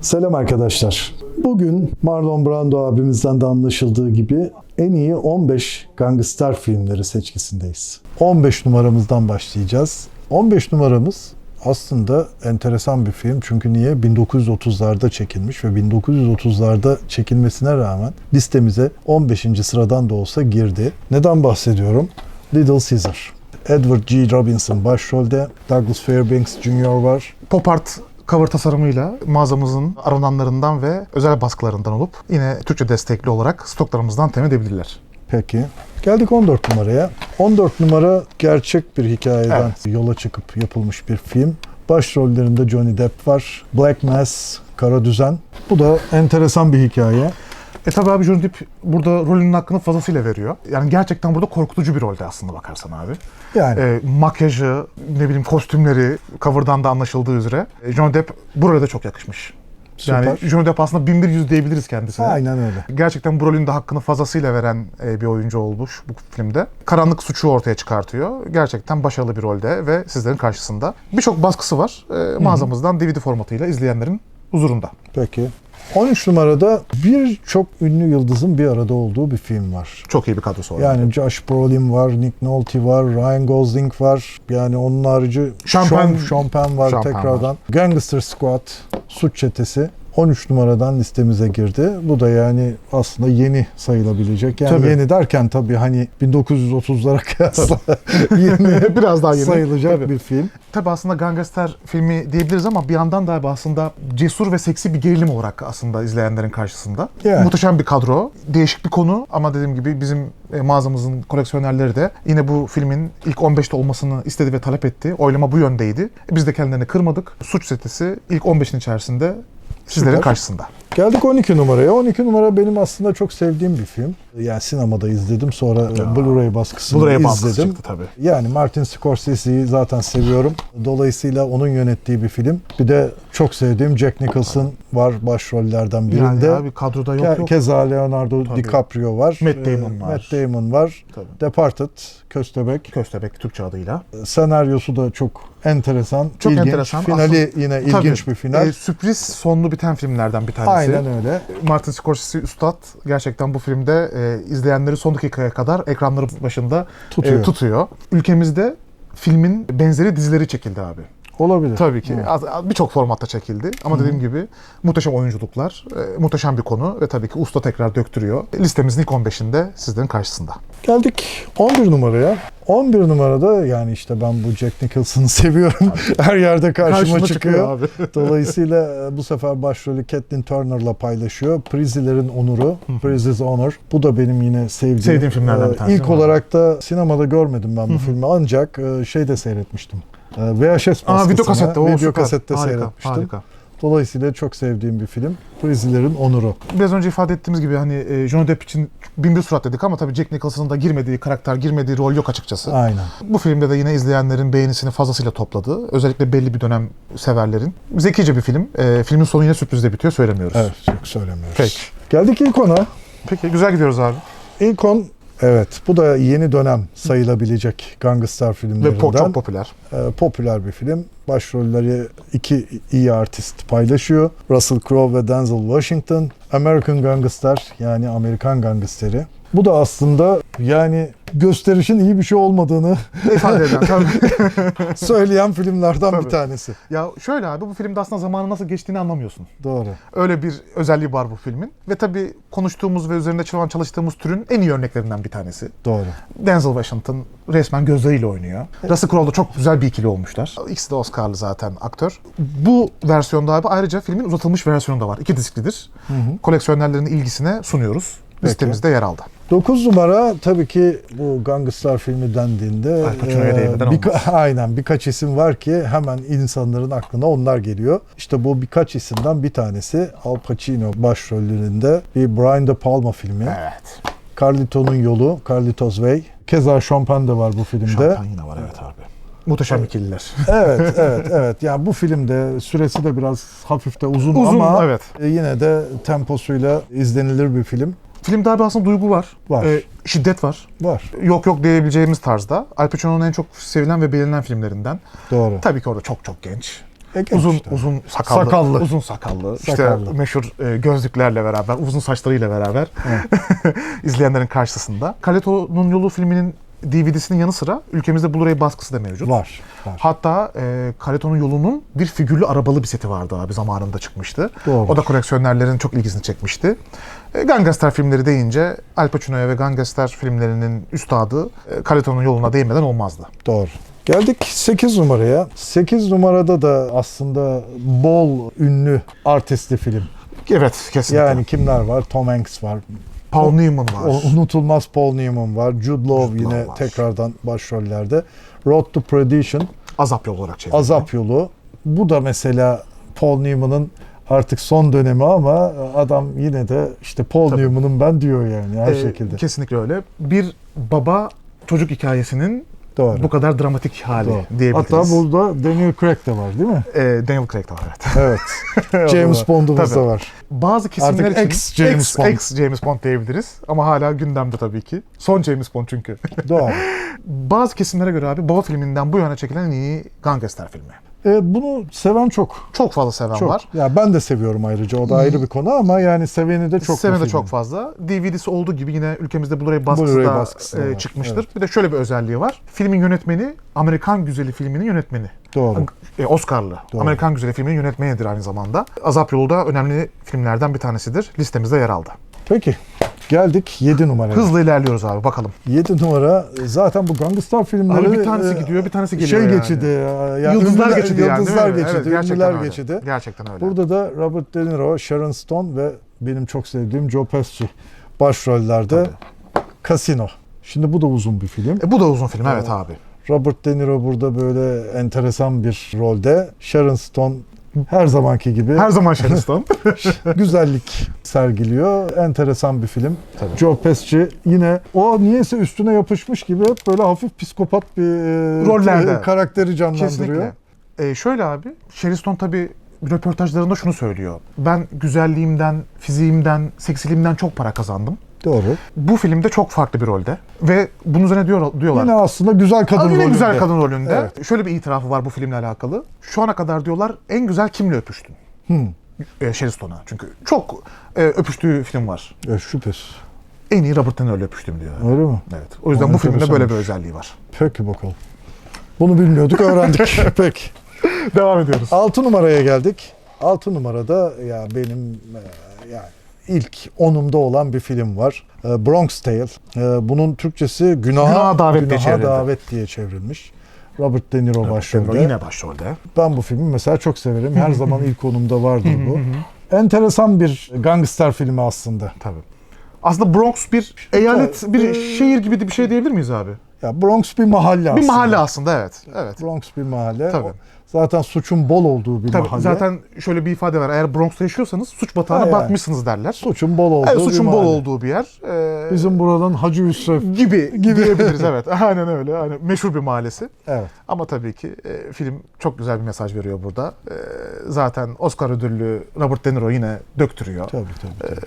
Selam arkadaşlar. Bugün Marlon Brando abimizden de anlaşıldığı gibi en iyi 15 gangster filmleri seçkisindeyiz. 15 numaramızdan başlayacağız. 15 numaramız aslında enteresan bir film çünkü niye? 1930'larda çekilmiş ve 1930'larda çekilmesine rağmen listemize 15. sıradan da olsa girdi. Neden bahsediyorum? Little Caesar. Edward G. Robinson başrolde, Douglas Fairbanks Jr. var. Pop art cover tasarımıyla mağazamızın arananlarından ve özel baskılarından olup yine Türkçe destekli olarak stoklarımızdan temin edebilirler. Peki. Geldik 14 numaraya. 14 numara gerçek bir hikayeden Evet. yola çıkıp yapılmış bir film. Başrollerinde Johnny Depp var. Black Mass, Kara Düzen. Bu da enteresan bir hikaye. E tabi abi Johnny Depp burada rolünün hakkını fazlasıyla veriyor. Yani gerçekten burada korkutucu bir rolde aslında bakarsan abi. Yani E, makyajı, ne bileyim kostümleri, cover'dan da anlaşıldığı üzere. E, Johnny Depp burada da çok yakışmış. Yani Süper. Johnny Depp aslında bin bir yüz diyebiliriz kendisine. aynen öyle. Gerçekten bu rolün de hakkını fazlasıyla veren e, bir oyuncu olmuş bu filmde. Karanlık suçu ortaya çıkartıyor. Gerçekten başarılı bir rolde ve sizlerin karşısında. Birçok baskısı var. E, mağazamızdan DVD formatıyla izleyenlerin huzurunda. Peki. 13 numarada birçok ünlü yıldızın bir arada olduğu bir film var. Çok iyi bir kadrosu var. Yani Josh Brolin var, Nick Nolte var, Ryan Gosling var. Yani onun harici Sean Sean, Sean Penn var Sean Penn tekrardan. Gangster Squad, Suç Çetesi 13 numaradan listemize girdi. Bu da yani aslında yeni sayılabilecek. Yani Tabii. yeni derken tabii hani 1930'lara kıyasla yeni Biraz daha yeni. sayılacak Tabii. bir film. Tabii aslında gangster filmi diyebiliriz ama bir yandan da aslında cesur ve seksi bir gerilim olarak aslında izleyenlerin karşısında. Yani. Muhteşem bir kadro, değişik bir konu ama dediğim gibi bizim e, mağazamızın koleksiyonerleri de yine bu filmin ilk 15'te olmasını istedi ve talep etti. Oylama bu yöndeydi. Biz de kendilerini kırmadık. Suç setesi ilk 15'in içerisinde sizlerin karşısında. Geldik 12 numaraya. 12 numara benim aslında çok sevdiğim bir film. Yani sinemada izledim. Sonra Blu-ray baskısını Blu-ray baskısı izledim. çıktı tabii. Yani Martin Scorsese'yi zaten seviyorum. Dolayısıyla onun yönettiği bir film. Bir de çok sevdiğim Jack Nicholson var başrollerden birinde. Yani abi kadroda yok Ke- yok. Keza Leonardo Tabii. DiCaprio var. Matt Damon Ee, var. Matt Damon var. Tabii. Departed, Köstebek. Köstebek Türkçe adıyla. Senaryosu da çok enteresan, Çok ilginç. enteresan. Finali yine ilginç Tabii, bir final. e, sürpriz sonlu biten filmlerden bir tanesi. Aynen öyle. Martin Scorsese üstad gerçekten bu filmde e, izleyenleri son dakikaya kadar ekranları başında Tutuyor. e, tutuyor. Ülkemizde filmin benzeri dizileri çekildi abi. Olabilir. Tabii ki. Az- Birçok formatta çekildi. Ama dediğim gibi muhteşem oyunculuklar, e, muhteşem bir konu ve tabii ki usta tekrar döktürüyor. Listemizin ilk 15'inde sizlerin karşısında. Geldik 11 numaraya. 11 numarada yani işte ben bu Jack Nicholson'ı seviyorum. Her yerde karşıma, Karşıma çıkıyor. çıkıyor abi. Dolayısıyla e, bu sefer başrolü Catelyn Turner'la paylaşıyor. Prizilerin Onuru, Prize's Honor. Bu da benim yine sevdiğim. Sevdiğim filmlerden bir e, tanesi, İlk olarak da sinemada görmedim ben bu filmi ancak e, şey de seyretmiştim. E, VHS baskısını, Aa video kasette. O video süper. kasette harika, seyretmiştim. Harika. Dolayısıyla çok sevdiğim bir film. Prizilerin Onuru. Biraz önce ifade ettiğimiz gibi hani e, Johnny Depp için bin bir surat dedik ama tabii Jack Nicholson'ın da girmediği karakter, girmediği rol yok açıkçası. Aynen. Bu filmde de yine izleyenlerin beğenisini fazlasıyla topladı. Özellikle belli bir dönem severlerin. Zekice bir film. E, filmin sonu yine sürprizle bitiyor söylemiyoruz. Evet çok söylemiyoruz. Peki. Geldik ilk ona. Peki güzel gidiyoruz abi. İlkon evet bu da yeni dönem sayılabilecek gangster Ve filmlerinden. po- çok popüler. Ee, popüler bir film. Başrolleri iki iyi artist paylaşıyor. Russell Crowe ve Denzel Washington. American Gangster yani Amerikan gangsteri. Bu da aslında yani gösterişin iyi bir şey olmadığını İfade eden tabii. söyleyen filmlerden bir Tabii. tanesi. ya şöyle abi bu filmde aslında zamanın nasıl geçtiğini anlamıyorsun. Doğru. Öyle bir özelliği var bu filmin. Ve tabii konuştuğumuz ve üzerinde çalan çalıştığımız türün en iyi örneklerinden bir tanesi. Doğru. Denzel Washington resmen gözleriyle oynuyor. Russell Crowe da çok güzel bir ikili olmuşlar. İkisi de Oscar'lı zaten aktör. Bu versiyonda abi ayrıca filmin uzatılmış versiyonu da var. İki disklidir. Koleksiyonerlerin ilgisine sunuyoruz. Listemizde yer aldı. 9 numara tabii ki bu gangster filmi dendiğinde e, birka- aynen birkaç isim var ki hemen insanların aklına onlar geliyor. İşte bu birkaç isimden bir tanesi Al Pacino başrollerinde bir Brian De Palma filmi. Evet. Carlito'nun yolu, Carlitos Way. Keza Penn de var bu filmde. Şampan yine var evet abi. Muhteşem ikililer. evet, evet, evet. Yani bu filmde süresi de biraz hafif de uzun, Uzun, ama evet. e, yine de temposuyla izlenilir bir film. Filmde abi aslında duygu var. Var. Ee, şiddet var. Var. Yok yok diyebileceğimiz tarzda. Al Pacino'nun en çok sevilen ve beğenilen filmlerinden. Doğru. Tabii ki orada çok çok genç. E, genç uzun işte. uzun sakallı, Sakallı. uzun sakallı, Sakallı. işte meşhur e, gözlüklerle beraber, uzun saçlarıyla beraber izleyenlerin karşısında. Kaleto'nun Yolu filminin DVD'sinin yanı sıra ülkemizde Blu-ray baskısı da mevcut. Var. var. Hatta e, Kaleto'nun Yolu'nun bir figürlü arabalı bir seti vardı abi zamanında çıkmıştı. Doğru. O da koleksiyonerlerin çok ilgisini çekmişti. E, Gangster filmleri deyince Al Pacino'ya ve Gangster filmlerinin üstadı e, Kaleto'nun Yolu'na değinmeden olmazdı. Doğru. Geldik 8 numaraya. 8 numarada da aslında bol ünlü artistli film. Evet kesinlikle. Yani kimler var? Tom Hanks var. Paul Newman var. O unutulmaz Paul Newman var. Jude Law Jude yine Law var. tekrardan başrollerde. Road to Perdition, Azap yolu olarak çevrildi. Azap Yolu. Bu da mesela Paul Newman'ın artık son dönemi ama adam yine de işte Paul Tabii. Newman'ın ben diyor yani her Ee, şekilde. Kesinlikle öyle. Bir baba çocuk hikayesinin Doğru. bu kadar dramatik hali Doğru. diyebiliriz. Hatta burada Daniel Craig de var değil mi? Ee, Daniel Craig de var evet. Evet. James Bond'umuz da var. Bazı kesimler Artık için ex James ex, Bond. ex James Bond diyebiliriz ama hala gündemde tabii ki. Son James Bond çünkü. Doğru. Bazı kesimlere göre abi Baba filminden bu yana çekilen en iyi gangster filmi. Evet, bunu seven çok. Çok fazla seven Çok. var. Ya ben de seviyorum ayrıca. O da ayrı bir konu ama yani seveni de çok. Seveni de çok fazla. DVD'si olduğu gibi yine ülkemizde Blu-ray baskısı Blu-ray da baskısı e, çıkmıştır. evet. Bir de şöyle bir özelliği var. Filmin yönetmeni Amerikan Güzeli filminin yönetmeni. Doğru. E, Oscar'lı. Doğru. Amerikan Güzeli filminin yönetmenidir aynı zamanda. Azap Yolu da önemli filmlerden bir tanesidir. Listemizde yer aldı. Peki. Geldik 7 numaraya. Hızlı ilerliyoruz abi bakalım. 7 numara zaten bu gangster filmleri Abi bir tanesi e, gidiyor, bir tanesi geliyor Şey yani. geçidi. ya, Yani yıldızlar ünlüler- geçidi yani. Yıldızlar mi? geçidi. Evet, gerçekten ünlüler öyle. geçidi. Gerçekten öyle. Burada da Robert De Niro, Sharon Stone ve benim çok sevdiğim Joe Pesci başrollerde Casino. Şimdi bu da uzun bir film. E, bu da uzun film evet abi. Robert De Niro burada böyle enteresan bir rolde. Sharon Stone her zamanki gibi Her zaman Stone. güzellik sergiliyor. Enteresan bir film. Tabii. Joe Pesci yine o niyeyse üstüne yapışmış gibi hep böyle hafif psikopat bir e, Rollerde. e, karakteri canlandırıyor. Kesinlikle. E, şöyle abi, Sharon Stone tabii röportajlarında şunu söylüyor. Ben güzelliğimden, fiziğimden, seksiliğimden çok para kazandım. Doğru. Bu filmde çok farklı bir rolde. Ve bunun üzerine diyor, diyorlar. Yine aslında güzel kadın Abi yine rolünde. güzel kadın rolünde. Evet. Şöyle bir itirafı var bu filmle alakalı. Şu ana kadar diyorlar en güzel kimle öpüştün? Hmm. E, Sharon Stone'a. Çünkü çok e, öpüştüğü film var. E, şüphesiz. En iyi Robert De Niro'yla öpüştüm diyor. Öyle mi? Evet. O yüzden O bu filmde böyle bir özelliği var. Peki bakalım. Bunu bilmiyorduk, öğrendik. Peki. Devam ediyoruz. 6 numaraya geldik. 6 numarada ya benim e, yani ilk onumda olan bir film var. E, Bronx Tale. E, bunun Türkçesi Günaha, Günaha Davet diye Günaha çevrildi. Davet diye çevrilmiş. Robert De Niro başrolde. Yine başrolde. Ben bu filmi mesela çok severim. Her zaman ilk onumda vardır bu. Enteresan bir gangster filmi aslında. Tabii. Aslında Bronx bir eyalet, bir Ee, şehir gibi de bir şey diyebilir miyiz abi? Ya Bronx bir mahalle aslında. Bir mahalle aslında evet. Evet. Bronx bir mahalle. Tabii. O- Zaten suçun bol olduğu bir Tabii mahalle. zaten şöyle bir ifade var. Eğer Bronx'ta yaşıyorsanız suç batağına Ha, yani. batmışsınız derler. suçun bol olduğu Evet, bir suçun bol mahalle. olduğu bir yer. Ee, Bizim buranın Hacı Hüsrev. gibi, diyebiliriz evet. Aynen öyle. Yani meşhur bir mahallesi. Evet. Ama tabii ki e, film çok güzel bir mesaj veriyor burada. E, zaten Oscar ödüllü Robert De Niro yine döktürüyor. Tabii tabii. tabii.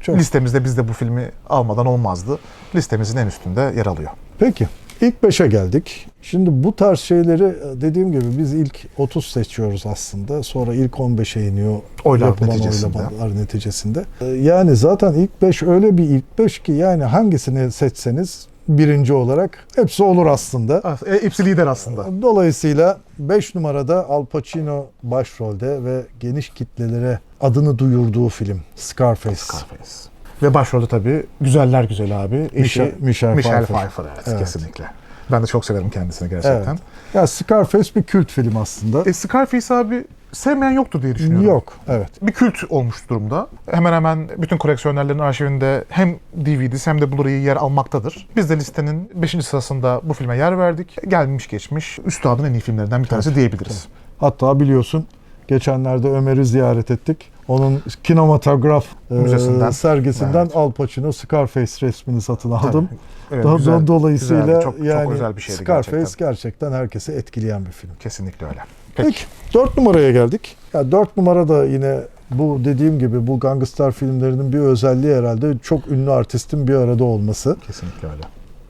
Çok. Listemizde biz de bu filmi almadan olmazdı. Listemizin en üstünde yer alıyor. Peki. İlk 5'e geldik. Şimdi bu tarz şeyleri e, dediğim gibi biz ilk 30 seçiyoruz aslında. Sonra ilk 15'e iniyor. Oylar neticesinde. oylamalar neticesinde. E, Yani zaten ilk 5 öyle bir ilk 5 ki yani hangisini seçseniz birinci olarak hepsi olur aslında. E, hepsi lider aslında. Dolayısıyla 5 numarada Al Pacino başrolde ve geniş kitlelere adını duyurduğu film Scarface. Scarface. Ve başrolde tabii güzeller güzeli abi. Eşi Michelle- Michelle Michelle Pfeiffer. Pfeiffer. evet, Evet. kesinlikle. Ben de çok severim kendisini gerçekten. Evet. Ya Scarface bir kült film aslında. E, Scarface abi sevmeyen yoktur diye düşünüyorum. Yok. Evet. Bir kült olmuş durumda. Hemen hemen bütün koleksiyonerlerin arşivinde hem DVD'si hem de Blu-ray yer almaktadır. Biz de listenin 5. sırasında bu filme yer verdik. Gelmiş geçmiş üstadın en iyi filmlerinden bir tanesi diyebiliriz. Hatta biliyorsun geçenlerde Ömer'i ziyaret ettik. Onun kinematograf e, Müzesinden. sergisinden Evet. Al Pacino Scarface resmini satın aldım. Evet, Daha güzel- dolayısıyla güzeldi. çok, yani çok özel bir şeydi Scarface gerçekten. gerçekten. herkesi etkileyen bir film. Kesinlikle öyle. Peki. 4 numaraya geldik. Ya 4 numara da yine bu dediğim gibi bu gangster filmlerinin bir özelliği herhalde çok ünlü artistin bir arada olması. Kesinlikle öyle.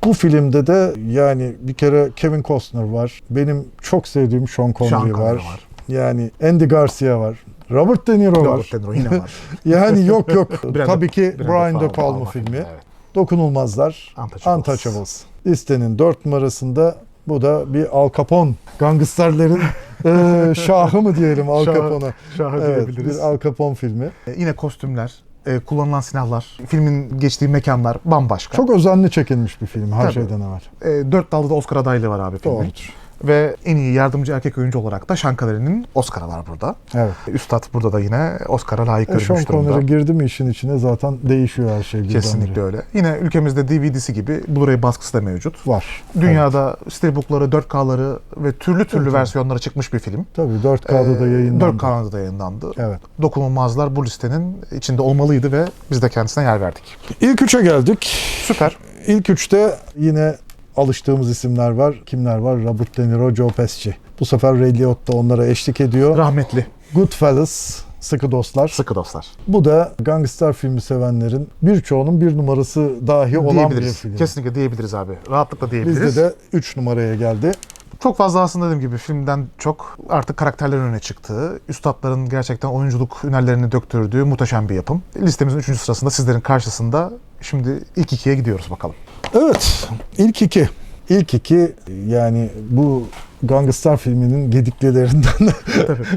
Bu filmde de yani bir kere Kevin Costner var. Benim çok sevdiğim Sean Connery Sean Connery var. var. Yani Andy Garcia var. Robert De Niro var. Robert De Niro yine var. Yani yok yok. Tabii ki Brian De Palma filmi. Evet. Dokunulmazlar. Untouchables. Untouchables. Listenin 4 numarasında bu da bir Al Capone. Gangsterlerin eee, şahı mı diyelim Al Şahı. Capone'a. Şahı Evet, diyebiliriz. bir Al Capone filmi. E, Yine kostümler, e, kullanılan silahlar, filmin geçtiği mekanlar bambaşka. Çok özenli çekilmiş bir film her Tabii. şeyden evvel. E, dört dalda da Oscar adaylığı var abi filmin. Doğrudur. Ve en iyi yardımcı erkek oyuncu olarak da Sean Connery'nin Oscar'ı var burada. Evet. Üstad burada da yine Oscar'a layık E, Sean görülmüş durumda. Connery girdi mi işin içine zaten değişiyor her şey. Kesinlikle öyle. Yine ülkemizde DVD'si gibi Blu-ray baskısı da mevcut. Var. Dünyada steelbook'ları, 4K'ları ve türlü türlü Evet. versiyonları çıkmış bir film. Tabii 4K'da da Ee, yayınlandı. 4K'da da yayınlandı. Evet. Dokunulmazlar bu listenin içinde olmalıydı ve biz de kendisine yer verdik. İlk üçe geldik. Süper. İlk üçte yine alıştığımız isimler var. Kimler var? Robert De Niro, Joe Pesci. Bu sefer Ray Liotta onlara eşlik ediyor. Rahmetli. Goodfellas, Sıkı Dostlar. Sıkı dostlar. Bu da gangster filmi sevenlerin birçoğunun bir numarası dahi olan bir film. Kesinlikle diyebiliriz abi. Rahatlıkla diyebiliriz. Bizde de 3 numaraya geldi. Çok fazla aslında dediğim gibi filmden çok artık karakterlerin öne çıktığı, üstadların gerçekten oyunculuk hünerlerini döktürdüğü muhteşem bir yapım. Listemizin 3. sırasında sizlerin karşısında şimdi ilk ikiye gidiyoruz bakalım. Evet, ilk iki. İlk iki yani bu gangster filminin gediklilerinden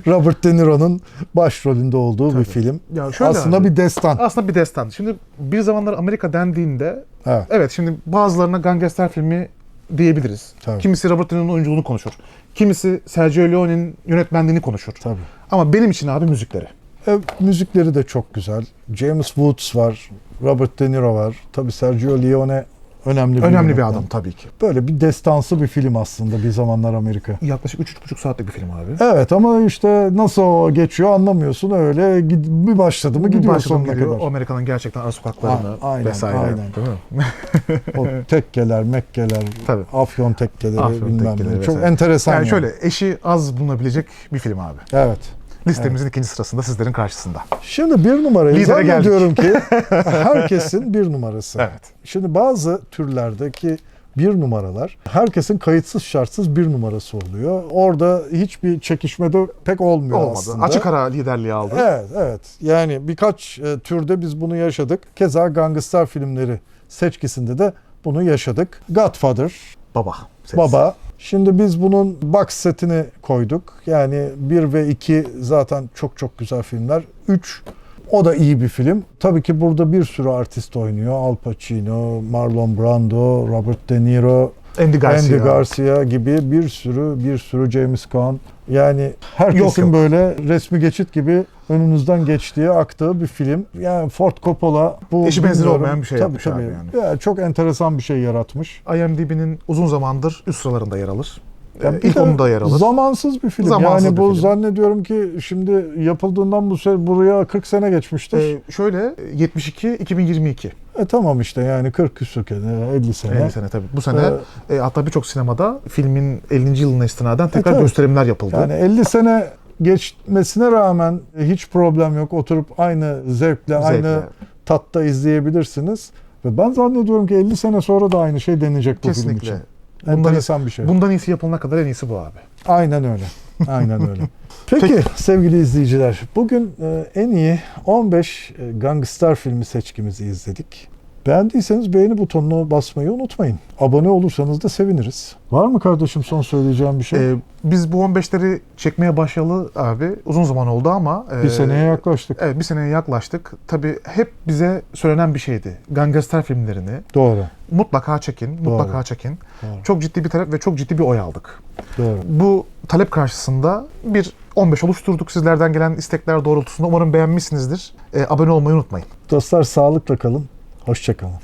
Robert De Niro'nun başrolünde olduğu bir Tabii. film. Ya şöyle Aslında abi, bir destan. aslında bir destan. Şimdi bir zamanlar Amerika dendiğinde Evet. evet şimdi bazılarına gangster filmi diyebiliriz. Tabii. Kimisi Robert De Niro'nun oyunculuğunu konuşur. Kimisi Sergio Leone'nin yönetmenliğini konuşur. Tabii. Ama benim için abi müzikleri. E, müzikleri de çok güzel. James Woods var, Robert De Niro var. Tabii Sergio Leone önemli bir Önemli bir yönetmen. adam tabii ki. Böyle bir destansı bir film aslında bir zamanlar Amerika. Yaklaşık 3-3,5 saatlik bir film abi. Evet ama işte nasıl geçiyor anlamıyorsun öyle gid- bir başladı mı gidiyor Başladım sonuna gidiyor. kadar. Amerika'nın gerçekten ara sokaklarını A- aynen, vesaire. aynen. Değil mi? O tekkeler, mekkeler, Tabii. afyon tekkeleri Afyon bilmem tekkeleri ne. Çok vesaire. enteresan. Yani yani. şöyle eşi az bulunabilecek bir film abi. Evet. Listemizin ikinci sırasında sizlerin karşısında. Şimdi bir numarayı Lidere geldik. zannediyorum ki herkesin bir numarası. Evet. Şimdi bazı türlerdeki bir numaralar herkesin kayıtsız şartsız bir numarası oluyor. Orada hiçbir çekişmede pek olmuyor Olmadı. aslında. Açık ara liderliği aldı. Evet, evet. Yani birkaç e, türde biz bunu yaşadık. Keza gangster filmleri seçkisinde de bunu yaşadık. Godfather, Baba. Serisi. Baba. Şimdi biz bunun box setini koyduk. Yani 1 ve 2 zaten çok çok güzel filmler. 3 o da iyi bir film. Tabii ki burada bir sürü artist oynuyor. Al Pacino, Marlon Brando, Robert De Niro, Andy Garcia. Andy Garcia gibi bir sürü bir sürü James Caan. Yani herkesin Yok, yok. böyle resmi geçit gibi önünüzden geçtiği, aktığı bir film. Yani Ford Coppola bu Eşi benzeri bilmiyorum. olmayan bir şey tabii, yapmış tabii. abi yani. Ya çok enteresan bir şey yaratmış. IMDb'nin uzun zamandır üst sıralarında yer alır. Ya Ee, bir İlk de onunda yer alır. Zamansız bir film. Zamansız yani bir bu film. zannediyorum ki şimdi yapıldığından bu se- buraya 40 sene geçmiştir. Ee, şöyle 72 2022. e tamam işte yani 40 küsur sene, 50 sene. 50 sene tabii. Bu sene Ee, e, hatta birçok sinemada filmin 50. yılına istinaden tekrar tabii. gösterimler yapıldı. Yani 50 sene geçmesine rağmen hiç problem yok. Oturup aynı zevkle, aynı Zevkle. tatta izleyebilirsiniz. Ve ben zannediyorum ki 50 sene sonra da aynı şey denecek bu film Kesinlikle. için. Bundan Enteresan bir şey. Bundan iyisi yapılana kadar en iyisi bu abi. Aynen öyle. Aynen öyle. Peki, Peki. sevgili izleyiciler, bugün e, en iyi 15 e, gangster filmi seçkimizi izledik. Beğendiyseniz beğeni butonuna basmayı unutmayın. Abone olursanız da seviniriz. Var mı kardeşim son söyleyeceğim bir şey? Ee, biz bu 15'leri çekmeye başlayalı abi uzun zaman oldu ama bir e, seneye yaklaştık. Evet bir seneye yaklaştık. Tabii hep bize söylenen bir şeydi. Gangster filmlerini Doğru. mutlaka çekin, mutlaka Doğru. çekin. Doğru. Çok ciddi bir talep ve çok ciddi bir oy aldık. Doğru. Bu talep karşısında bir 15 oluşturduk sizlerden gelen istekler doğrultusunda. Umarım beğenmişsinizdir. Ee, abone olmayı unutmayın. Dostlar sağlıkla kalın. Hoşçakalın.